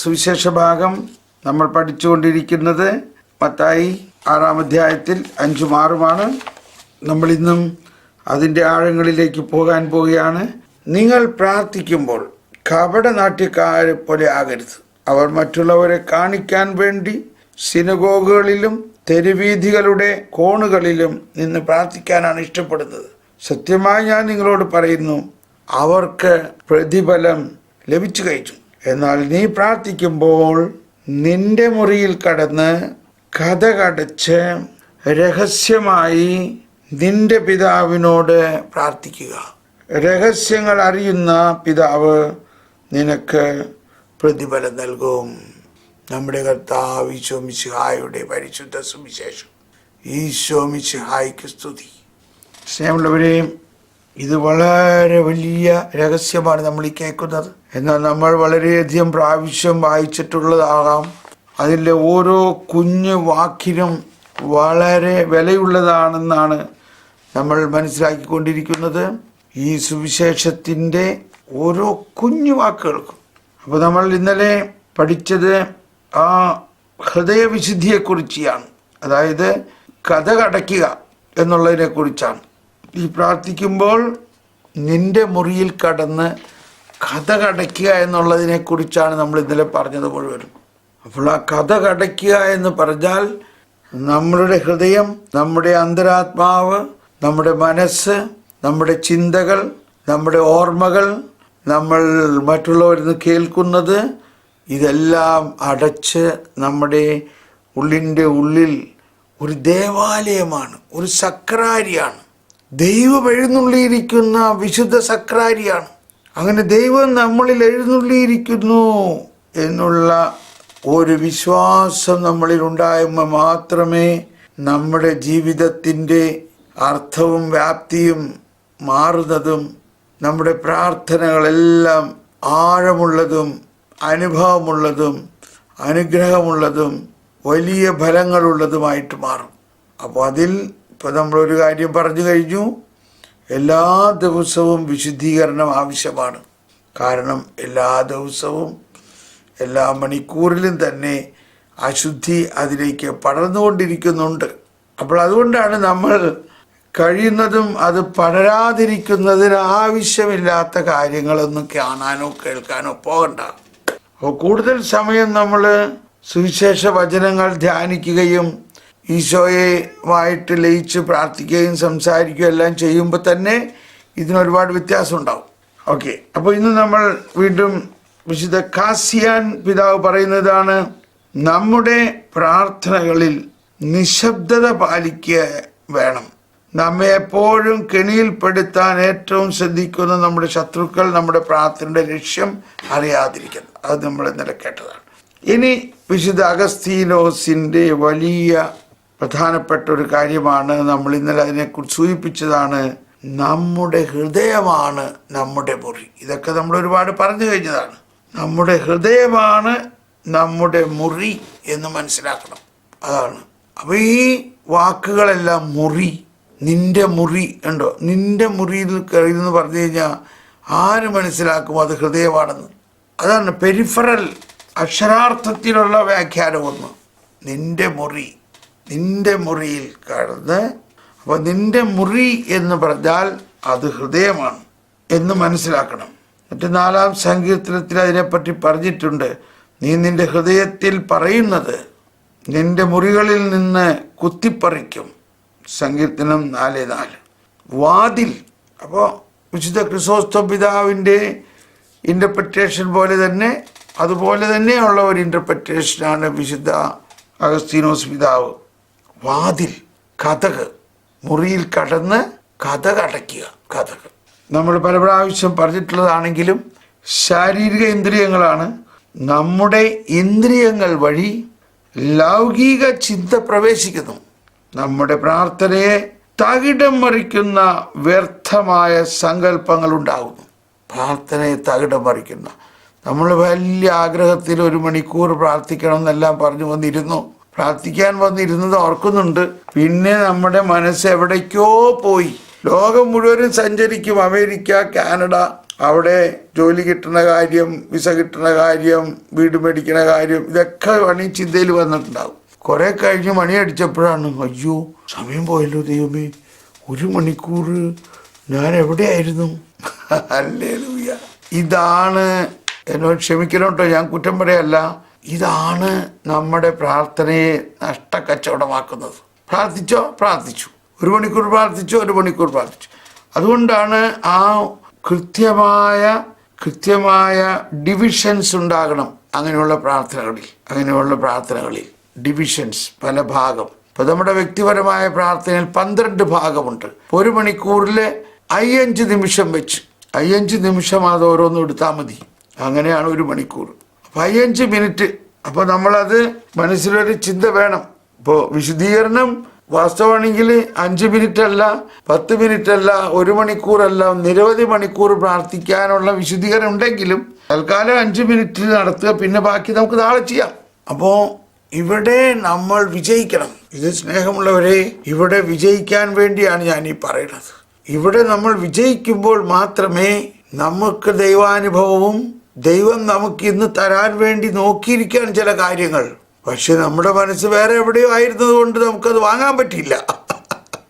സുവിശേഷ ഭാഗം നമ്മൾ പഠിച്ചുകൊണ്ടിരിക്കുന്നത് മത്തായി ആറാം അധ്യായത്തിൽ അഞ്ചും ആറുമാണ് നമ്മൾ ഇന്നും അതിന്റെ ആഴങ്ങളിലേക്ക് പോകാൻ പോവുകയാണ്. നിങ്ങൾ പ്രാർത്ഥിക്കുമ്പോൾ കപട നാട്യക്കാരെ പോലെ ആകരുത്. അവർ മറ്റുള്ളവരെ കാണിക്കാൻ വേണ്ടി സിനഗോഗുകളിലും തെരുവീഥികളുടെ കോണുകളിലും നിന്ന് പ്രാർത്ഥിക്കാനാണ് ഇഷ്ടപ്പെടുന്നത്. സത്യമായി ഞാൻ നിങ്ങളോട് പറയുന്നു അവർക്ക് പ്രതിഫലം ലഭിച്ചു കഴിഞ്ഞു. എന്നാൽ നീ പ്രാർത്ഥിക്കുമ്പോൾ നിന്റെ മുറിയിൽ കടന്ന് കഥ കടച്ച് രഹസ്യമായി നിന്റെ പിതാവിനോട് പ്രാർത്ഥിക്കുക. രഹസ്യങ്ങൾ അറിയുന്ന പിതാവ് നിനക്ക് പ്രതിഫലം നൽകും. നമ്മുടെ കർത്താവ് ഈശോമിശിഹായുടെ പരിശുദ്ധ സുവിശേഷം. ഈശോമിശിഹായ്ക്ക് സ്തുതി. സ്നേഹമുള്ളവരെയും ഇത് വളരെ വലിയ രഹസ്യമാണ് നമ്മൾ ഈ കേൾക്കുന്നത്. എന്നാൽ നമ്മൾ വളരെയധികം പ്രാവശ്യം വായിച്ചിട്ടുള്ളതാകാം. അതിന്റെ ഓരോ കുഞ്ഞു വാക്കിനും വളരെ വിലയുള്ളതാണെന്നാണ് നമ്മൾ മനസ്സിലാക്കിക്കൊണ്ടിരിക്കുന്നത്. ഈ സുവിശേഷത്തിന്റെ ഓരോ കുഞ്ഞു വാക്കുകൾക്കും. അപ്പോൾ നമ്മൾ ഇന്നലെ പഠിച്ചത് ആ ഹൃദയവിശുദ്ധിയെക്കുറിച്ചാണ്. അതായത് കഥ കടയ്ക്കുക എന്നുള്ളതിനെക്കുറിച്ചാണ്. ഈ പ്രാർത്ഥിക്കുമ്പോൾ നിന്റെ മുറിയിൽ കടന്ന് കഥ കടയ്ക്കുക എന്നുള്ളതിനെ കുറിച്ചാണ് നമ്മൾ ഇന്നലെ പറഞ്ഞത് മുഴുവനും. അപ്പോൾ ആ കഥ കടയ്ക്കുക എന്ന് പറഞ്ഞാൽ നമ്മളുടെ ഹൃദയം നമ്മുടെ അന്തരാത്മാവ് നമ്മുടെ മനസ്സ് നമ്മുടെ ചിന്തകൾ നമ്മുടെ ഓർമ്മകൾ നമ്മൾ മറ്റുള്ളവരിൽ നിന്ന് കേൾക്കുന്നത് ഇതെല്ലാം അടച്ച് നമ്മുടെ ഉള്ളിന്റെ ഉള്ളിൽ ഒരു ദേവാലയമാണ് ഒരു സക്രാരിയാണ്. ദൈവം എഴുന്നള്ളിയിരിക്കുന്ന വിശുദ്ധ സക്രാരിയാണ്. അങ്ങനെ ദൈവം നമ്മളിൽ എഴുന്നള്ളിയിരിക്കുന്നു എന്നുള്ള ഒരു വിശ്വാസം നമ്മളിൽ ഉണ്ടായുമ്പോൾ മാത്രമേ നമ്മുടെ ജീവിതത്തിന്റെ അർത്ഥവും വ്യാപ്തിയും മാറുന്നതും നമ്മുടെ പ്രാർത്ഥനകളെല്ലാം ആഴമുള്ളതും അനുഭവമുള്ളതും അനുഗ്രഹമുള്ളതും വലിയ ഫലങ്ങളുള്ളതുമായിട്ട് മാറും. അപ്പോൾ അതിൽ ഇപ്പോൾ നമ്മളൊരു കാര്യം പറഞ്ഞു കഴിഞ്ഞു. എല്ലാ ദിവസവും വിശുദ്ധീകരണം ആവശ്യമാണ്. കാരണം എല്ലാ ദിവസവും എല്ലാ മണിക്കൂറിലും തന്നെ അശുദ്ധി അതിലേക്ക് പടർന്നുകൊണ്ടിരിക്കുന്നുണ്ട്. അപ്പോൾ അതുകൊണ്ടാണ് നമ്മൾ കഴിയുന്നതും അത് പടരാതിരിക്കുന്നതിന് ആവശ്യമില്ലാത്ത കാര്യങ്ങളൊന്നും കാണാനോ കേൾക്കാനോ പോകണ്ട. അപ്പോൾ കൂടുതൽ സമയം നമ്മൾ സുവിശേഷ വചനങ്ങൾ ധ്യാനിക്കുകയും ഈശോയുമായിട്ട് ലയിച്ച് പ്രാർത്ഥിക്കുകയും സംസാരിക്കുകയും എല്ലാം ചെയ്യുമ്പോൾ തന്നെ ഇതിനൊരുപാട് വ്യത്യാസം ഉണ്ടാവും ഓക്കെ അപ്പോൾ ഇന്ന് നമ്മൾ വീണ്ടും വിശുദ്ധ കാസിയാൻ പിതാവ് പറയുന്നതാണ് നമ്മുടെ പ്രാർത്ഥനകളിൽ നിശബ്ദത പാലിക്കുക വേണം. നമ്മെ എപ്പോഴും കെണിയിൽപ്പെടുത്താൻ ഏറ്റവും ശ്രദ്ധിക്കുന്ന നമ്മുടെ ശത്രുക്കൾ നമ്മുടെ പ്രാർത്ഥനയുടെ ലക്ഷ്യം അറിയാതിരിക്കുന്നു. അത് നമ്മൾ ഇന്നലെ കേട്ടതാണ്. ഇനി വിശുദ്ധ അഗസ്തീനോസിന്റെ വലിയ പ്രധാനപ്പെട്ട ഒരു കാര്യമാണ് നമ്മൾ ഇന്നലെ അതിനെക്കുറിച്ച് സൂചിപ്പിച്ചതാണ് നമ്മുടെ ഹൃദയമാണ് നമ്മുടെ മുറി. ഇതൊക്കെ നമ്മൾ ഒരുപാട് പറഞ്ഞു കഴിഞ്ഞതാണ്. നമ്മുടെ ഹൃദയമാണ് നമ്മുടെ മുറി എന്ന് മനസ്സിലാക്കണം. അതാണ്. അപ്പോൾ ഈ വാക്കുകളെല്ലാം മുറി നിന്റെ മുറി ഉണ്ടോ? നിന്റെ മുറിയിൽ എന്ന് പറഞ്ഞു കഴിഞ്ഞാൽ ആര് മനസ്സിലാക്കും അത് ഹൃദയമാണെന്ന്? അതാണ് പെരിഫറൽ അക്ഷരാർത്ഥത്തിലുള്ള വ്യാഖ്യാനം ഒന്ന്. നിന്റെ മുറി നിന്റെ മുറിയിൽ കടന്ന് അപ്പോൾ നിന്റെ മുറി എന്ന് പറഞ്ഞാൽ അത് ഹൃദയമാണ് എന്ന് മനസ്സിലാക്കണം. എന്നിട്ട് നാലാം സങ്കീർത്തനത്തിൽ അതിനെപ്പറ്റി പറഞ്ഞിട്ടുണ്ട്. നീ നിന്റെ ഹൃദയത്തിൽ പറയുന്നത് നിന്റെ മുറികളിൽ നിന്ന് കുത്തിപ്പറിക്കും. സങ്കീർത്തനം നാല് നാല്. വാതിൽ. അപ്പോൾ വിശുദ്ധ ക്രിസോസ്തോ പിതാവിന്റെ ഇന്റർപ്രിറ്റേഷൻ പോലെ തന്നെ അതുപോലെ തന്നെയുള്ള ഒരു ഇന്റർപ്രിറ്റേഷനാണ് വിശുദ്ധ അഗസ്തീനോസ് പിതാവ്. വാതിൽ കഥക് മുറിയിൽ കടന്ന് കഥക് അടയ്ക്കുക കഥക് നമ്മൾ പല പ്രാവശ്യം പറഞ്ഞിട്ടുള്ളതാണെങ്കിലും ശാരീരിക ഇന്ദ്രിയങ്ങളാണ്. നമ്മുടെ ഇന്ദ്രിയങ്ങൾ വഴി ലൗകിക ചിന്ത പ്രവേശിക്കുന്നു. നമ്മുടെ പ്രാർത്ഥനയെ തകിടം മറിക്കുന്ന വ്യർത്ഥമായ സങ്കല്പങ്ങൾ ഉണ്ടാകുന്നു. പ്രാർത്ഥനയെ തകിടം മറിക്കുന്ന. നമ്മൾ വലിയ ആഗ്രഹത്തിൽ ഒരു മണിക്കൂർ പ്രാർത്ഥിക്കണം എന്നെല്ലാം പറഞ്ഞു വന്നിരുന്നു. പ്രാർത്ഥിക്കാൻ വന്നിരുന്നത് ഓർക്കുന്നുണ്ട്. പിന്നെ നമ്മുടെ മനസ്സ് എവിടേക്കോ പോയി. ലോകം മുഴുവനും സഞ്ചരിക്കും. അമേരിക്ക കാനഡ അവിടെ ജോലി കിട്ടുന്ന കാര്യം വിസ കിട്ടുന്ന കാര്യം വീട് മേടിക്കുന്ന കാര്യം ഇതൊക്കെ പണി ചിന്തയിൽ വന്നിട്ടുണ്ടാവും. കുറെ കഴിഞ്ഞ് മണി അടിച്ചപ്പോഴാണ് അയ്യോ സമയം പോയല്ലോ ദൈവമേ. ഒരു മണിക്കൂർ ഞാൻ എവിടെയായിരുന്നു? അല്ലേ ഇതാണ് എന്നോട് ക്ഷമിക്കണം കേട്ടോ ഞാൻ കുറ്റം പറയല്ല. ഇതാണ് നമ്മുടെ പ്രാർത്ഥനയെ നഷ്ടക്കച്ചവടമാക്കുന്നത്. പ്രാർത്ഥിച്ചോ? പ്രാർത്ഥിച്ചു. ഒരു മണിക്കൂർ പ്രാർത്ഥിച്ചു ഒരു മണിക്കൂർ പ്രാർത്ഥിച്ചു. അതുകൊണ്ടാണ് ആ കൃത്യമായ കൃത്യമായ ഡിവിഷൻസ് ഉണ്ടാകണം അങ്ങനെയുള്ള പ്രാർത്ഥനകളിൽ അങ്ങനെയുള്ള പ്രാർത്ഥനകളിൽ. ഡിവിഷൻസ് പല ഭാഗം. ഇപ്പം നമ്മുടെ വ്യക്തിപരമായ പ്രാർത്ഥനയിൽ പന്ത്രണ്ട് ഭാഗമുണ്ട്. ഒരു മണിക്കൂറിൽ അയ്യഞ്ച് നിമിഷം വെച്ച് അയ്യഞ്ച് നിമിഷം അത് ഓരോന്നും എടുത്താൽ മതി. അങ്ങനെയാണ് ഒരു മണിക്കൂർ. അയ്യഞ്ച് മിനിറ്റ്. അപ്പൊ നമ്മളത് മനസ്സിലൊരു ചിന്ത വേണം. ഇപ്പോ വിശദീകരണം വാസ്തവമാണെങ്കിൽ അഞ്ച് മിനിറ്റ് അല്ല പത്ത് മിനിറ്റ് അല്ല ഒരു മണിക്കൂറല്ല നിരവധി മണിക്കൂർ പ്രാർത്ഥിക്കാനുള്ള വിശദീകരണം ഉണ്ടെങ്കിലും തൽക്കാലം അഞ്ച് മിനിറ്റ് നടത്തുക പിന്നെ ബാക്കി നമുക്ക് നാളെ ചെയ്യാം. അപ്പോൾ ഇവിടെ നമ്മൾ വിജയിക്കണം. ഇത് സ്നേഹമുള്ളവരെ ഇവിടെ വിജയിക്കാൻ വേണ്ടിയാണ് ഞാൻ ഈ പറയുന്നത്. ഇവിടെ നമ്മൾ വിജയിക്കുമ്പോൾ മാത്രമേ നമുക്ക് ദൈവാനുഭവവും ദൈവം നമുക്ക് ഇന്ന് തരാൻ വേണ്ടി നോക്കിയിരിക്കുകയാണ് ചില കാര്യങ്ങൾ. പക്ഷെ നമ്മുടെ മനസ്സ് വേറെ എവിടെയോ ആയിരുന്നത് കൊണ്ട് നമുക്കത് വാങ്ങാൻ പറ്റില്ല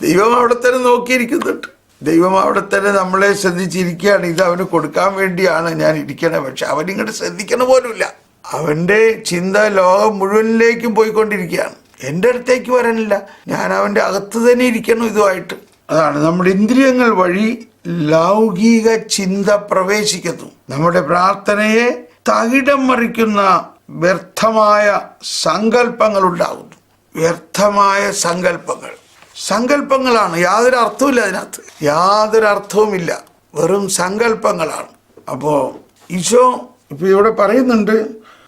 ദൈവം അവിടെ തന്നെ നോക്കിയിരിക്കുന്നുണ്ട്. ദൈവം അവിടെ തന്നെ നമ്മളെ ശ്രദ്ധിച്ചിരിക്കുകയാണ്. ഇത് അവന് കൊടുക്കാൻ വേണ്ടിയാണ് ഞാൻ ഇരിക്കണത്. പക്ഷെ അവൻ ഇങ്ങോട്ട് ശ്രദ്ധിക്കണ പോലുമില്ല. അവന്റെ ചിന്ത ലോകം മുഴുവനിലേക്കും പോയിക്കൊണ്ടിരിക്കുകയാണ്. എന്റെ അടുത്തേക്ക് വരാനില്ല ഞാൻ അവന്റെ അകത്ത് തന്നെ ഇരിക്കണം ഇതുമായിട്ട്. അതാണ് നമ്മുടെ ഇന്ദ്രിയങ്ങൾ വഴി ലൗകിക ചിന്ത പ്രവേശിക്കുന്നു. നമ്മുടെ പ്രാർത്ഥനയെ തകിടം മറിക്കുന്ന വ്യർത്ഥമായ സങ്കല്പങ്ങൾ ഉണ്ടാകുന്നു. വ്യർത്ഥമായ സങ്കല്പങ്ങൾ. സങ്കല്പങ്ങളാണ്. യാതൊരു അർത്ഥവുമില്ല അതിനകത്ത്. യാതൊരു അർത്ഥവുമില്ല വെറും സങ്കല്പങ്ങളാണ്. അപ്പോൾ ഈശോ ഇപ്പൊ ഇവിടെ പറയുന്നുണ്ട്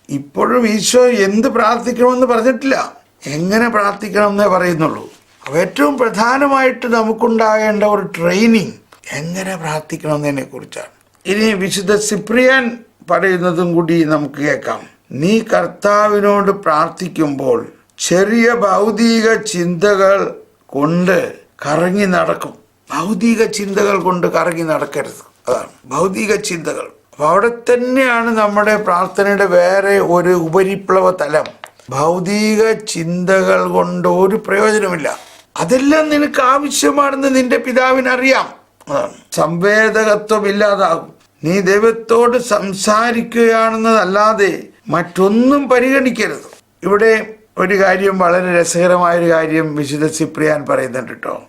ഇപ്പോഴും ഈശോ എന്ത് പ്രാർത്ഥിക്കണമെന്ന് പറഞ്ഞിട്ടില്ല. എങ്ങനെ പ്രാർത്ഥിക്കണം എന്നേ പറയുന്നുള്ളൂ. അപ്പോൾ ഏറ്റവും പ്രധാനമായിട്ട് നമുക്കുണ്ടാകേണ്ട ഒരു ട്രെയിനിങ് എങ്ങനെ പ്രാർത്ഥിക്കണമെന്നതിനെ കുറിച്ചാണ് ഇനി വിശുദ്ധ സിപ്രിയൻ പറയുന്നതും കൂടി നമുക്ക് കേൾക്കാം. നീ കർത്താവിനോട് പ്രാർത്ഥിക്കുമ്പോൾ ചെറിയ ഭൗതിക ചിന്തകൾ കൊണ്ട് കറങ്ങി നടക്കും. ഭൗതിക ചിന്തകൾ കൊണ്ട് കറങ്ങി നടക്കരുത്. അതാണ് ഭൗതിക ചിന്തകൾ. അപ്പൊ അവിടെ തന്നെയാണ് നമ്മുടെ പ്രാർത്ഥനയുടെ വേറെ ഒരു ഉപരിപ്ലവ തലം. ഭൗതിക ചിന്തകൾ കൊണ്ട് ഒരു പ്രയോജനമില്ല. അതെല്ലാം നിനക്ക് ആവശ്യമാണെന്ന് നിന്റെ പിതാവിന് അറിയാം അതാണ് സംവേദകത്വം ഇല്ലാതാകും നീ ദൈവത്തോട് സംസാരിക്കുകയാണെന്നതല്ലാതെ മറ്റൊന്നും പരിഗണിക്കരുത്. ഇവിടെ ഒരു കാര്യം വളരെ രസകരമായ ഒരു കാര്യം വിശുദ്ധ സിപ്രിയാൻ പറയുന്നുണ്ട് കേട്ടോ.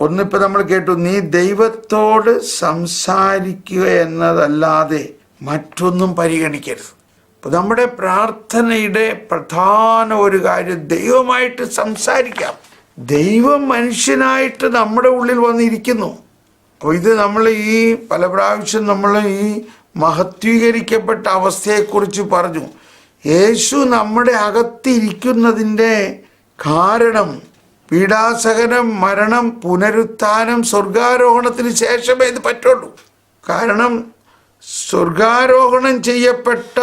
ഒന്നിപ്പോ നമ്മൾ കേട്ടു നീ ദൈവത്തോട് സംസാരിക്കുക എന്നതല്ലാതെ മറ്റൊന്നും പരിഗണിക്കരുത്. അപ്പൊ നമ്മുടെ പ്രാർത്ഥനയുടെ പ്രധാന ഒരു കാര്യം ദൈവമായിട്ട് സംസാരിക്കാം. ദൈവം മനുഷ്യനായിട്ട് നമ്മുടെ ഉള്ളിൽ വന്നിരിക്കുന്നു. അപ്പോൾ ഇത് നമ്മൾ ഈ പല പ്രാവശ്യം നമ്മൾ ഈ മഹത്വീകരിക്കപ്പെട്ട അവസ്ഥയെക്കുറിച്ച് പറഞ്ഞു. യേശു നമ്മുടെ അകത്തിരിക്കുന്നതിന്റെ കാരണം പീഡാസഹനം മരണം പുനരുത്ഥാനം സ്വർഗാരോഹണത്തിന് ശേഷമേ ഇത് പറ്റുള്ളൂ. കാരണം സ്വർഗാരോഹണം ചെയ്യപ്പെട്ട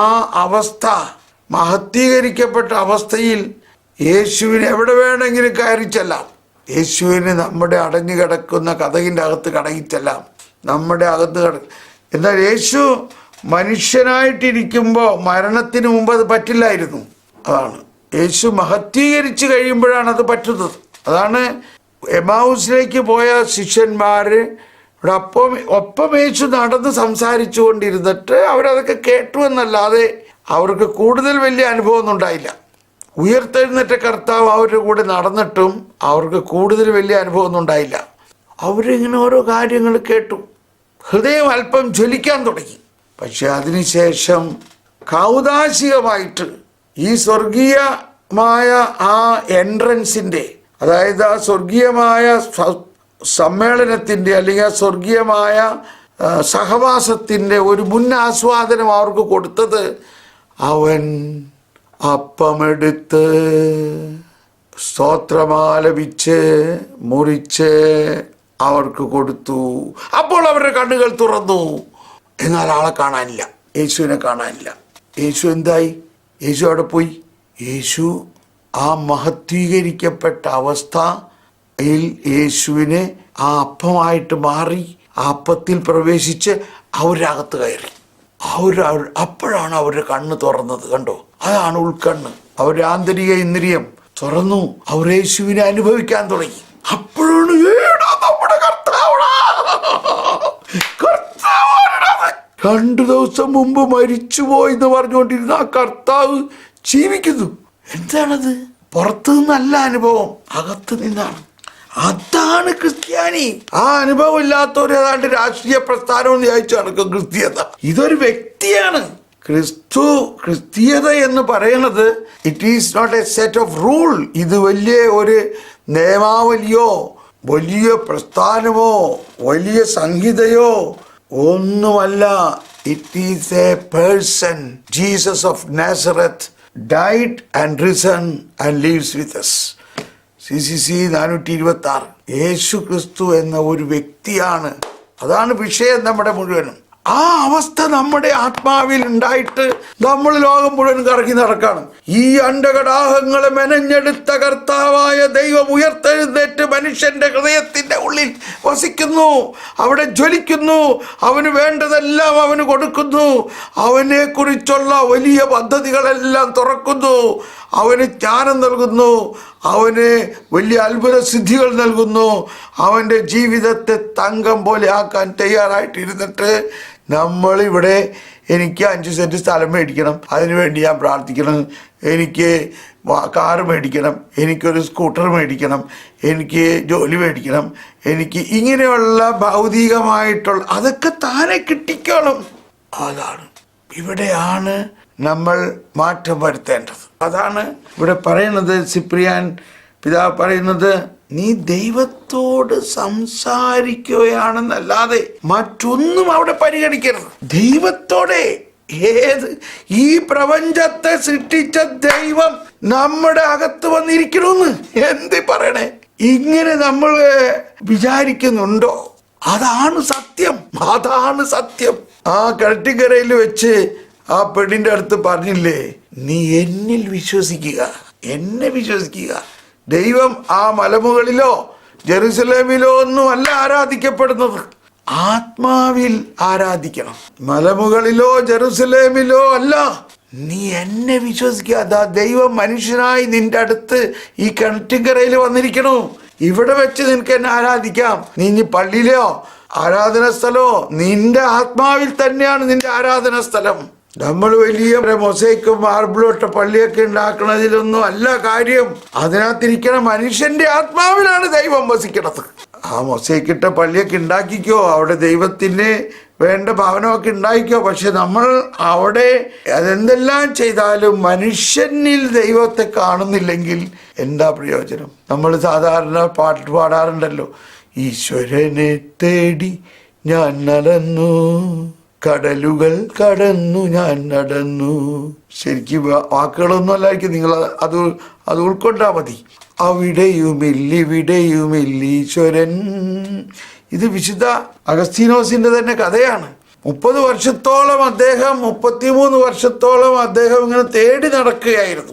ആ അവസ്ഥ മഹത്വീകരിക്കപ്പെട്ട അവസ്ഥയിൽ യേശുവിന് എവിടെ വേണമെങ്കിലും കയറി ചെല്ലാം. യേശുവിന് നമ്മുടെ അടഞ്ഞു കിടക്കുന്ന കഥകിന്റെ അകത്ത് കടങ്ങിച്ചല്ല. ചെല്ലാം നമ്മുടെ അകത്ത് കട എന്നാൽ യേശു മനുഷ്യനായിട്ടിരിക്കുമ്പോൾ മരണത്തിന് മുമ്പ് അത് പറ്റില്ലായിരുന്നു. അതാണ്. യേശു മഹത്വീകരിച്ച് കഴിയുമ്പോഴാണ് അത് പറ്റുന്നത്. അതാണ് എമാവുസിലേക്ക് പോയ ശിഷ്യന്മാർ ഇവിടെ ഒപ്പം ഒപ്പം യേശു നടന്ന് സംസാരിച്ചു കൊണ്ടിരുന്നിട്ട് അവരതൊക്കെ കേട്ടു എന്നല്ലാതെ അവർക്ക് കൂടുതൽ വലിയ അനുഭവമൊന്നും ഉണ്ടായില്ല. ഉയർത്തെഴുന്നേറ്റ കർത്താവ് അവരുടെ കൂടെ നടന്നിട്ടും അവർക്ക് കൂടുതൽ വലിയ അനുഭവമൊന്നും ഉണ്ടായില്ല. അവരിങ്ങനെ ഓരോ കാര്യങ്ങൾ കേട്ടു. ഹൃദയം അല്പം ജ്വലിക്കാൻ തുടങ്ങി. പക്ഷെ അതിനുശേഷം കൗതാശികമായിട്ട് ഈ സ്വർഗീയമായ ആ എൻട്രൻസിന്റെ അതായത് ആ സ്വർഗീയമായ സമ്മേളനത്തിന്റെ അല്ലെങ്കിൽ ആ സ്വർഗീയമായ സഹവാസത്തിന്റെ ഒരു മുൻ ആസ്വാദനം അവർക്ക് കൊടുത്തത് അവൻ അപ്പമെടുത്ത് സ്തോത്രമാലപിച്ച് മുറിച്ച് അവർക്ക് കൊടുത്തു. അപ്പോൾ അവരുടെ കണ്ണുകൾ തുറന്നു. എന്നാൽ ആളെ കാണാനില്ല. യേശുവിനെ കാണാനില്ല. യേശു എന്തായി? യേശു അവിടെ പോയി. യേശു ആ മഹത്വീകരിക്കപ്പെട്ട അവസ്ഥയിൽ യേശുവിനെ ആ അപ്പമായിട്ട് മാറി ആ അപ്പത്തിൽ പ്രവേശിച്ച് അവരകത്ത് കയറി. അവർ അപ്പോഴാണ് അവരുടെ കണ്ണ് തുറന്നത്. കണ്ടോ? അതാണ് ഉൾക്കണ്ണ്. അവരുടെ ആന്തരിക ഇന്ദ്രിയം തുറന്നു അവർ യേശുവിനെ അനുഭവിക്കാൻ തുടങ്ങി. അപ്പോഴാണ് "ഏടാ നമ്മുടെ കർത്താവടാ. കർത്താവാണെടാ അത്." രണ്ടു ദിവസം മുമ്പ് മരിച്ചുപോയി എന്ന് പറഞ്ഞുകൊണ്ടിരുന്ന ആ കർത്താവ് ജീവിക്കുന്നു. എന്താണത്? പുറത്തു നിന്നല്ല അനുഭവം അകത്ത് നിന്നാണ് അതാണ് ക്രിസ്ത്യാനി. ആ അനുഭവം ഇല്ലാത്തവർ ഏതാണ്ട് രാഷ്ട്രീയ പ്രസ്ഥാനം എന്ന് ചോദിച്ചു നടക്കും ക്രിസ്ത്യത ഇതൊരു വ്യക്തിയാണ്. ക്രിസ്തു ക്രിസ്തീയത എന്ന് പറയുന്നത് it is not a set of rule ഇത് വലിയ ഒരു നിയമാവലിയോ വലിയ പ്രസ്ഥാനമോ വലിയ സംഹിതയോ ഒന്നുമല്ല. It is a person Jesus of Nazareth died and risen and lives with us C C C നാനൂറ്റി ഇരുപത്തി ആറ് യേശു ക്രിസ്തു എന്ന ഒരു വ്യക്തിയാണ്. അതാണ് വിഷയം നമ്മുടെ മുഴുവനും. ആ അവസ്ഥ നമ്മുടെ ആത്മാവിൽ ഉണ്ടായിട്ട് നമ്മൾ ലോകം മുഴുവൻ കറങ്ങി നടക്കാണ്. ഈ അണ്ടകടാഹങ്ങളെ മെനഞ്ഞെടുത്ത കർത്താവായ ദൈവം ഉയർത്തെഴുന്നേറ്റ് മനുഷ്യന്റെ ഹൃദയത്തിന്റെ ഉള്ളിൽ വസിക്കുന്നു. അവിടെ ജ്വലിക്കുന്നു. അവന് വേണ്ടതെല്ലാം അവന് കൊടുക്കുന്നു. അവനെ കുറിച്ചുള്ള വലിയ പദ്ധതികളെല്ലാം തുറക്കുന്നു. അവന് ജ്ഞാനം നൽകുന്നു. അവന് വലിയ അത്ഭുത സിദ്ധികൾ നൽകുന്നു. അവന്റെ ജീവിതത്തെ തങ്കം പോലെ ആക്കാൻ തയ്യാറായിട്ടിരുന്നിട്ട് നമ്മളിവിടെ എനിക്ക് അഞ്ച് സെന്റ് സ്ഥലം മേടിക്കണം. അതിനുവേണ്ടി ഞാൻ പ്രാർത്ഥിക്കണം. എനിക്ക് കാറ് മേടിക്കണം. എനിക്കൊരു സ്കൂട്ടർ മേടിക്കണം. എനിക്ക് ജോലി മേടിക്കണം. എനിക്ക് ഇങ്ങനെയുള്ള ഭൗതികമായിട്ടുള്ള അതൊക്കെ താനെ കിട്ടിക്കോളും. അതാണ്. ഇവിടെയാണ് നമ്മൾ മാറ്റം വരുത്തേണ്ടത്. അതാണ് ഇവിടെ പറയുന്നത് സിപ്രിയാൻ. പിതാവ് പറയുന്നത് നീ ദൈവത്തോട് സംസാരിക്കുകയാണെന്നല്ലാതെ മറ്റൊന്നും അവിടെ പരിഗണിക്കരുത്. ദൈവത്തോടെ ഏത് ഈ പ്രപഞ്ചത്തെ സൃഷ്ടിച്ച ദൈവം നമ്മുടെ അകത്ത് വന്നിരിക്കണമെന്ന് എന്ത് പറയണേ? ഇങ്ങനെ നമ്മൾ വിചാരിക്കുന്നുണ്ടോ? അതാണ് സത്യം. അതാണ് സത്യം. ആ കരട്ടിക്കരയിൽ വെച്ച് ആ പെണ്ണിന്റെ അടുത്ത് പറഞ്ഞില്ലേ നീ എന്നിൽ വിശ്വസിക്കുക എന്നെ വിശ്വസിക്കുക. ദൈവം ആ മലമുകളിലോ ജെറുസലേമിലോ ഒന്നും അല്ല ആരാധിക്കപ്പെടുന്നത്. ആത്മാവിൽ ആരാധിക്കണം. മലമുകളിലോ ജെറുസലേമിലോ അല്ല. നീ എന്നെ വിശ്വസിക്കുക അതാ ദൈവം മനുഷ്യനായി നിന്റെ അടുത്ത് ഈ കിണറ്റിൻകരയിൽ വന്നിരിക്കണു. ഇവിടെ വെച്ച് നിനക്ക് എന്നെ ആരാധിക്കാം. നീ ഇനി പള്ളിയിലോ ആരാധന സ്ഥലമോ? നിന്റെ ആത്മാവിൽ തന്നെയാണ് നിന്റെ ആരാധന സ്ഥലം. നമ്മൾ വലിയ മൊസൈക്കും മാർബിളും ഇട്ട പള്ളിയൊക്കെ ഉണ്ടാക്കുന്നതിലൊന്നും അല്ല കാര്യം. അതിനകത്തിരിക്കണ മനുഷ്യന്റെ ആത്മാവിലാണ് ദൈവം വസിക്കണത്. ആ മൊസൈക്കിട്ട പള്ളിയൊക്കെ ഉണ്ടാക്കിക്കോ അവിടെ ദൈവത്തിന് വേണ്ട ഭവനമൊക്കെ ഉണ്ടായിക്കോ പക്ഷെ നമ്മൾ അവിടെ അതെന്തെല്ലാം ചെയ്താലും മനുഷ്യനിൽ ദൈവത്തെ കാണുന്നില്ലെങ്കിൽ എന്താ പ്രയോജനം? നമ്മൾ സാധാരണ പാട്ട് പാടാറുണ്ടല്ലോ ഈശ്വരനെ തേടി ഞാൻ നടന്നു. കടലുകൾ കടന്നു ഞാൻ നടന്നു. ശരിക്കും വാക്കുകളൊന്നും അല്ലായിരിക്കും നിങ്ങൾ അത് അത് ഉൾക്കൊണ്ടാ മതി. അവിടെയുമില്ലിവിടെയുമില്ലീശ്വരൻ ഇത് വിശുദ്ധ അഗസ്തീനോസിന്റെ തന്നെ കഥയാണ്. മുപ്പത് വർഷത്തോളം അദ്ദേഹം മുപ്പത്തിമൂന്ന് വർഷത്തോളം അദ്ദേഹം ഇങ്ങനെ തേടി നടക്കുകയായിരുന്നു.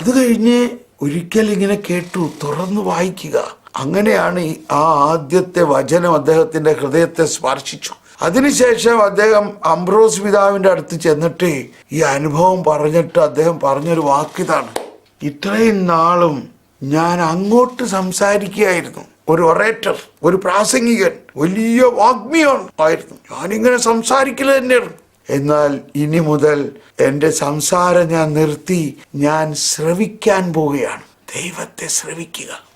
അത് കഴിഞ്ഞ് ഒരിക്കൽ ഇങ്ങനെ കേട്ടു തുറന്നു വായിക്കുക. അങ്ങനെയാണ് ആ ആദ്യത്തെ വചനം അദ്ദേഹത്തിന്റെ ഹൃദയത്തെ സ്പർശിച്ചു. അതിനുശേഷം അദ്ദേഹം അംബ്രോസ് പിതാവിന്റെ അടുത്ത് ചെന്നിട്ട് ഈ അനുഭവം പറഞ്ഞിട്ട് അദ്ദേഹം പറഞ്ഞൊരു വാക്കിതാണ്. ഇത്രയും നാളും ഞാൻ അങ്ങോട്ട് സംസാരിക്കുകയായിരുന്നു. ഒരു ഒറേറ്റർ ഒരു പ്രാസംഗികൻ വലിയ വാഗ്മിയാണ് ആയിരുന്നു. ഞാനിങ്ങനെ സംസാരിക്കൽ തന്നെയായിരുന്നു. എന്നാൽ ഇനി മുതൽ എന്റെ സംസാരം ഞാൻ നിർത്തി ഞാൻ ശ്രവിക്കാൻ പോവുകയാണ്. ദൈവത്തെ ശ്രവിക്കുക.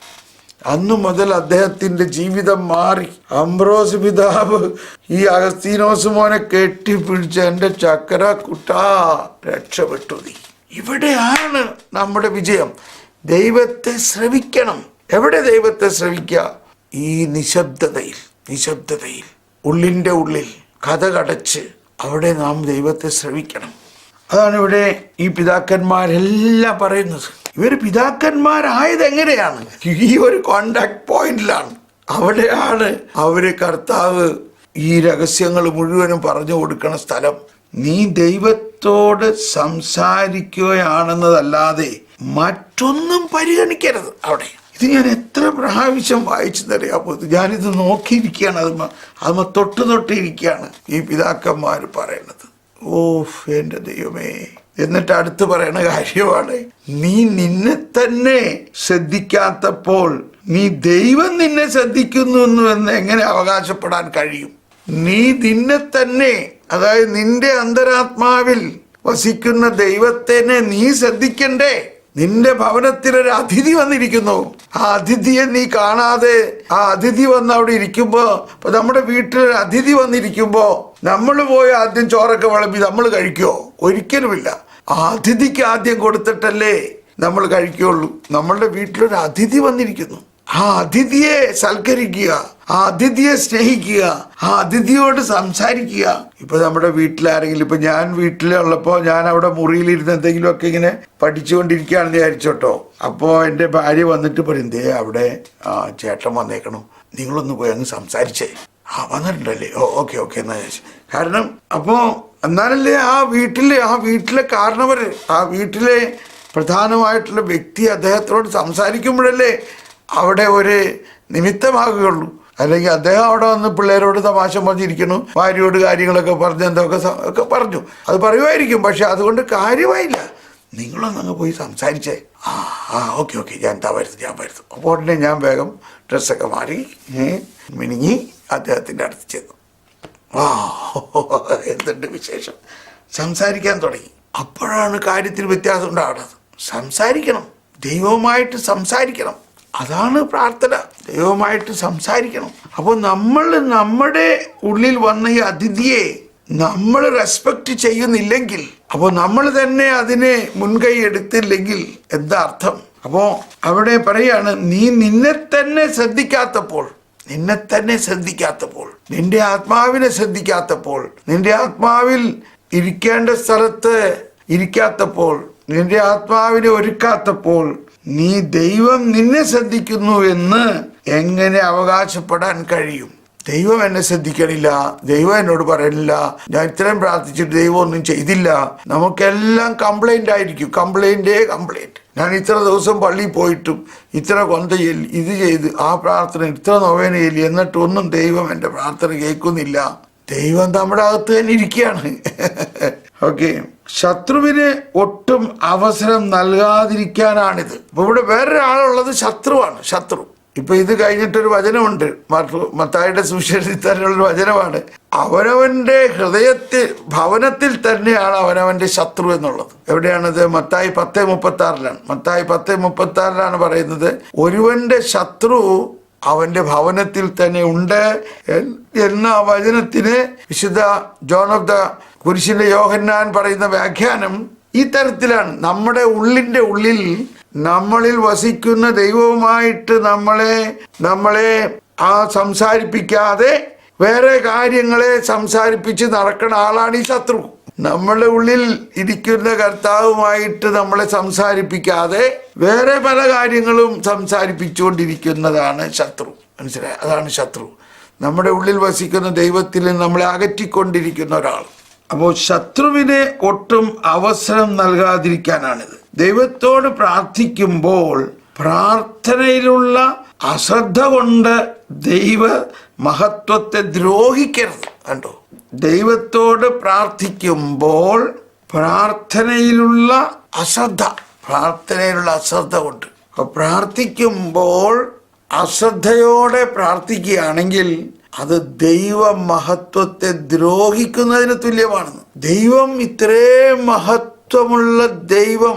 അന്നു മുതൽ അദ്ദേഹത്തിന്റെ ജീവിതം മാറി. അംബ്രോസ് പിതാവ് ഈ അഗസ്തീനോസ് മോനെ കെട്ടിപ്പിടിച്ച എന്റെ ചക്കര കുട്ടാ രക്ഷപ്പെട്ടു നീ. ഇവിടെയാണ് നമ്മുടെ വിജയം. ദൈവത്തെ ശ്രവിക്കണം. എവിടെ ദൈവത്തെ ശ്രവിക്കുക ഈ നിശബ്ദതയിൽ നിശബ്ദതയിൽ. ഉള്ളിന്റെ ഉള്ളിൽ കഥ കടച്ച് അവിടെ നാം ദൈവത്തെ ശ്രവിക്കണം. അതാണ് ഇവിടെ ഈ പിതാക്കന്മാരെല്ലാം പറയുന്നത്. ഇവർ പിതാക്കന്മാരായത് എങ്ങനെയാണ്? ഈ ഒരു കോണ്ടാക്ട് പോയിന്റിലാണ് അവിടെയാണ് അവർ കർത്താവ് ഈ രഹസ്യങ്ങൾ മുഴുവനും പറഞ്ഞു കൊടുക്കണ സ്ഥലം. നീ ദൈവത്തോട് സംസാരിക്കുകയാണെന്നതല്ലാതെ മറ്റൊന്നും പരിഗണിക്കരുത് അവിടെ. ഇത് ഞാൻ എത്ര പ്രാവശ്യം വായിച്ചെന്നറിയാമോ? ഞാനിത് നോക്കിയിരിക്കുകയാണ്. അത് അത് തൊട്ട് തൊട്ടിരിക്കുകയാണ് ഈ പിതാക്കന്മാർ പറയുന്നത്. ഓഫ് എന്റെ ദൈവമേ. എന്നിട്ട് അടുത്ത് പറയുന്ന കാര്യമാണ് നീ നിന്നെ തന്നെ ശ്രദ്ധിക്കാത്തപ്പോൾ നീ ദൈവം നിന്നെ ശ്രദ്ധിക്കുന്നു എന്ന് എങ്ങനെ അവകാശപ്പെടാൻ കഴിയും? നീ നിന്നെ തന്നെ അതായത് നിന്റെ അന്തരാത്മാവിൽ വസിക്കുന്ന ദൈവത്തിനെ നീ ശ്രദ്ധിക്കണ്ടേ? നിന്റെ ഭവനത്തിൽ ഒരു അതിഥി വന്നിരിക്കുന്നു. ആ അതിഥിയെ നീ കാണാതെ ആ അതിഥി വന്ന് അവിടെ ഇരിക്കുമ്പോ ഇപ്പൊ നമ്മുടെ വീട്ടിൽ ഒരു അതിഥി വന്നിരിക്കുമ്പോ നമ്മൾ പോയി ആദ്യം ചോറൊക്കെ വിളമ്പി നമ്മൾ കഴിക്കുമോ ഒരിക്കലുമില്ല. ആ അതിഥിക്ക് ആദ്യം കൊടുത്തിട്ടല്ലേ നമ്മൾ കഴിക്കുള്ളൂ നമ്മളുടെ വീട്ടിലൊരു അതിഥി വന്നിരിക്കുന്നു. ആ അതിഥിയെ സൽക്കരിക്കുക ആ അതിഥിയെ സ്നേഹിക്കുക ആ അതിഥിയോട് സംസാരിക്കുക. ഇപ്പൊ നമ്മുടെ വീട്ടിലാരെങ്കിലും ഇപ്പൊ ഞാൻ വീട്ടിലുള്ളപ്പോ ഞാൻ അവിടെ മുറിയിലിരുന്ന് എന്തെങ്കിലും ഒക്കെ ഇങ്ങനെ പഠിച്ചുകൊണ്ടിരിക്കുകയാണെന്ന് വിചാരിച്ചോട്ടോ. അപ്പോ എന്റെ ഭാര്യ വന്നിട്ട് പറയും ദേ അവിടെ ചേട്ടൻ വന്നേക്കണം. നിങ്ങളൊന്ന് പോയി അങ്ങ് സംസാരിച്ചേ. ആ വന്നിട്ടുണ്ടല്ലേ? ഓ ഓക്കെ ഓക്കെ എന്നാ ചോദിച്ചു കാരണം അപ്പോ എന്നാലല്ലേ ആ വീട്ടിലെ ആ വീട്ടിലെ കാരണവര് ആ വീട്ടിലെ പ്രധാനമായിട്ടുള്ള വ്യക്തി അദ്ദേഹത്തോട് സംസാരിക്കുമ്പോഴല്ലേ അവിടെ ഒരു നിമിത്തമാകുകയുള്ളൂ. അല്ലെങ്കിൽ അദ്ദേഹം അവിടെ വന്ന് പിള്ളേരോട് തമാശ പറഞ്ഞിരിക്കുന്നു ഭാര്യയോട് കാര്യങ്ങളൊക്കെ പറഞ്ഞ് എന്തൊക്കെ ഒക്കെ പറഞ്ഞു. അത് പറയുമായിരിക്കും പക്ഷെ അതുകൊണ്ട് കാര്യമായില്ല. നിങ്ങളൊന്നങ്ങ് പോയി സംസാരിച്ചേ. ആ ആ ഓക്കെ ഓക്കെ ഞാൻ എന്താ വരുന്നത് ഞാൻ വരുന്നു. അപ്പോൾ ഉടനെ ഞാൻ വേഗം ഡ്രസ്സൊക്കെ മാറി മിനുങ്ങി അദ്ദേഹത്തിന്റെ അടുത്ത് ചെന്നു. ആ എന്തുണ്ട് വിശേഷം? സംസാരിക്കാൻ തുടങ്ങി. അപ്പോഴാണ് കാര്യത്തിൽ വ്യത്യാസം ഉണ്ടാകുന്നത്. സംസാരിക്കണം. ദൈവവുമായിട്ട് സംസാരിക്കണം. അതാണ് പ്രാർത്ഥന. ദൈവവുമായിട്ട് സംസാരിക്കണം. അപ്പോൾ നമ്മൾ നമ്മുടെ ഉള്ളിൽ വന്ന ഈ അതിഥിയെ നമ്മൾ റെസ്പെക്റ്റ് ചെയ്യുന്നില്ലെങ്കിൽ അപ്പോൾ നമ്മൾ തന്നെ അതിനെ മുൻകൈ എടുത്തില്ലെങ്കിൽ എന്താ അർത്ഥം? അപ്പോൾ അവിടെ പറയാണ് നീ നിന്നെ തന്നെ ശ്രദ്ധിക്കാത്തപ്പോൾ നിന്നെ തന്നെ ശ്രദ്ധിക്കാത്തപ്പോൾ നിന്റെ ആത്മാവിനെ ശ്രദ്ധിക്കാത്തപ്പോൾ നിന്റെ ആത്മാവിൽ ഇരിക്കേണ്ട സ്ഥലത്ത് ഇരിക്കാത്തപ്പോൾ നിന്റെ ആത്മാവിനെ ഒരുക്കാത്തപ്പോൾ നീ ദൈവം നിന്നെ ശ്രദ്ധിക്കുന്നു എന്ന് എങ്ങനെ അവകാശപ്പെടാൻ കഴിയും? ദൈവം എന്നെ ശ്രദ്ധിക്കണില്ല ദൈവം എന്നോട് പറയണില്ല ഞാൻ ഇത്രയും പ്രാർത്ഥിച്ചിട്ട് ദൈവം ഒന്നും ചെയ്തില്ല. നമുക്കെല്ലാം കംപ്ലൈന്റ് ആയിരിക്കും. കംപ്ലൈന്റേ കംപ്ലൈന്റ് ഞാൻ ഇത്ര ദിവസം പള്ളിയിൽ പോയിട്ടും ഇത്ര കൊന്ത ചൊല്ലി ഇത് ചെയ്ത് ആ പ്രാർത്ഥന ഇത്ര നൊവേനയിൽ എന്നിട്ടൊന്നും ദൈവം എന്റെ പ്രാർത്ഥന കേൾക്കുന്നില്ല. ദൈവം നമ്മുടെ അകത്ത് തന്നെ ഇരിക്കുകയാണ്. ഓക്കെ. ശത്രുവിന് ഒട്ടും അവസരം നൽകാതിരിക്കാനാണിത്. ഇവിടെ വേറൊരാളുള്ളത് ശത്രുവാണ് ശത്രു. ഇപ്പൊ ഇത് കഴിഞ്ഞിട്ടൊരു വചനമുണ്ട്. മത്തായുടെ സുവിശേഷത്തിൽ വചനമാണ്. അവനവന്റെ ഹൃദയത്തിൽ ഭവനത്തിൽ തന്നെയാണ് അവനവന്റെ ശത്രു എന്നുള്ളത്. എവിടെയാണത്? മത്തായി പത്ത് മുപ്പത്തി ആറിലാണ് മത്തായി പത്ത് മുപ്പത്തി ആറിലാണ് പറയുന്നത് ഒരുവന്റെ ശത്രു അവന്റെ ഭവനത്തിൽ തന്നെ ഉണ്ട് എന്ന വചനത്തിന് വിശുദ്ധ ജോൺ ഓഫ് ദ കുരിശിന്റെ യോഹന്നാൻ പറയുന്ന വ്യാഖ്യാനം ഈ തരത്തിലാണ്. നമ്മുടെ ഉള്ളിന്റെ ഉള്ളിൽ നമ്മളിൽ വസിക്കുന്ന ദൈവവുമായിട്ട് നമ്മളെ നമ്മളെ ആ സംസാരിപ്പിക്കാതെ വേറെ കാര്യങ്ങളെ സംസാരിപ്പിച്ച് നടക്കുന്ന ആളാണ് ഈ ശത്രു. നമ്മളുടെ ഉള്ളിൽ ഇരിക്കുന്ന കർത്താവുമായിട്ട് നമ്മളെ സംസാരിപ്പിക്കാതെ വേറെ പല കാര്യങ്ങളും സംസാരിപ്പിച്ചുകൊണ്ടിരിക്കുന്നതാണ് ശത്രു. മനസ്സിലായി? അതാണ് ശത്രു. നമ്മുടെ ഉള്ളിൽ വസിക്കുന്ന ദൈവത്തിൽ നമ്മളെ അകറ്റിക്കൊണ്ടിരിക്കുന്ന ഒരാൾ. അപ്പോൾ ശത്രുവിനെ ഒട്ടും അവസരം നൽകാതിരിക്കാനാണിത്. ദൈവത്തോട് പ്രാർത്ഥിക്കുമ്പോൾ പ്രാർത്ഥനയിലുള്ള അശ്രദ്ധ കൊണ്ട് ദൈവ മഹത്വത്തെ ദ്രോഹിക്കരുത്. കണ്ടോ? ദൈവത്തോട് പ്രാർത്ഥിക്കുമ്പോൾ പ്രാർത്ഥനയിലുള്ള അശ്രദ്ധ പ്രാർത്ഥനയിലുള്ള അശ്രദ്ധ കൊണ്ട്. പ്രാർത്ഥിക്കുമ്പോൾ അശ്രദ്ധയോടെ പ്രാർത്ഥിക്കുകയാണെങ്കിൽ അത് ദൈവ മഹത്വത്തെ ദ്രോഹിക്കുന്നതിന് തുല്യമാണ് ദൈവം ഇത്രേ മഹത്വമുള്ള ദൈവം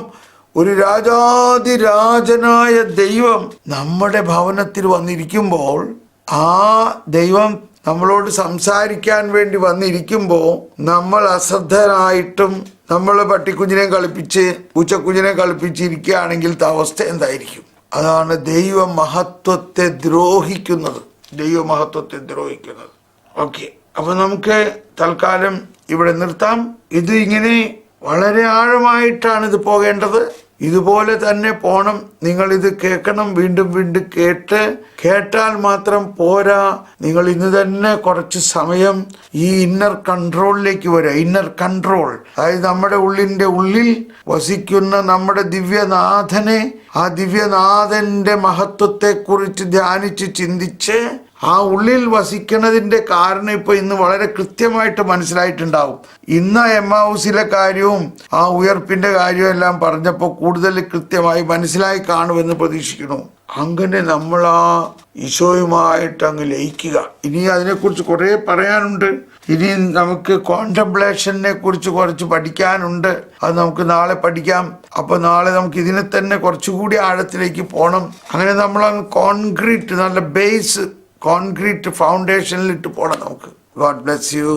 ഒരു രാജാതിരാജനായ ദൈവം നമ്മുടെ ഭവനത്തിൽ വന്നിരിക്കുമ്പോൾ ആ ദൈവം നമ്മളോട് സംസാരിക്കാൻ വേണ്ടി വന്നിരിക്കുമ്പോൾ നമ്മൾ അശ്രദ്ധനായിട്ടും നമ്മൾ പട്ടിക്കുഞ്ഞിനെ കളിപ്പിച്ച് പൂച്ചക്കുഞ്ഞിനെ കളിപ്പിച്ചിരിക്കുകയാണെങ്കിൽ അവസ്ഥ എന്തായിരിക്കും? അതാണ് ദൈവ മഹത്വത്തെ ദ്രോഹിക്കുന്നത്. ദൈവ മഹത്വത്തെ ദ്രോഹിക്കുന്നത്. ഓക്കെ. അപ്പൊ നമുക്ക് തൽക്കാലം ഇവിടെ നിർത്താം. ഇത് ഇങ്ങനെ വളരെ ആഴമായിട്ടാണ് ഇത് പോകേണ്ടത്. ഇതുപോലെ തന്നെ പോണം. നിങ്ങൾ ഇത് കേൾക്കണം. വീണ്ടും വീണ്ടും കേട്ട് കേട്ടാൽ മാത്രം പോരാ. നിങ്ങൾ ഇന്ന് തന്നെ കുറച്ച് സമയം ഈ ഇന്നർ കൺട്രോളിലേക്ക് വരിക ഇന്നർ കൺട്രോൾ അതായത് നമ്മുടെ ഉള്ളിന്റെ ഉള്ളിൽ വസിക്കുന്ന നമ്മുടെ ദിവ്യനാഥനെ ആ ദിവ്യനാഥന്റെ മഹത്വത്തെക്കുറിച്ച് ധ്യാനിച്ച് ചിന്തിച്ച് ആ ഉള്ളിൽ വസിക്കുന്നതിന്റെ കാരണം ഇപ്പൊ ഇന്ന് വളരെ കൃത്യമായിട്ട് മനസ്സിലായിട്ടുണ്ടാവും. ഇന്ന് എം ഹൗസിലെ കാര്യവും ആ ഉയർപ്പിന്റെ കാര്യവും എല്ലാം പറഞ്ഞപ്പോൾ കൂടുതൽ കൃത്യമായി മനസ്സിലായി കാണുമെന്ന് പ്രതീക്ഷിക്കുന്നു. അങ്ങനെ നമ്മൾ ആ ഈശോയുമായിട്ട് അങ്ങ് ലയിക്കുക. ഇനി അതിനെക്കുറിച്ച് കുറേ പറയാനുണ്ട്. ഇനി നമുക്ക് കോൺടംപ്ലേഷനെ കുറിച്ച് കുറച്ച് പഠിക്കാനുണ്ട്. അത് നമുക്ക് നാളെ പഠിക്കാം. അപ്പൊ നാളെ നമുക്ക് ഇതിനെ തന്നെ കുറച്ചുകൂടി ആഴത്തിലേക്ക് പോകണം അങ്ങനെ നമ്മൾ അങ്ങ് കോൺക്രീറ്റ് നല്ല ബേസ് കോൺക്രീറ്റ് ഫൗണ്ടേഷനിൽ ഇട്ട് പോകണം നമുക്ക്. God bless you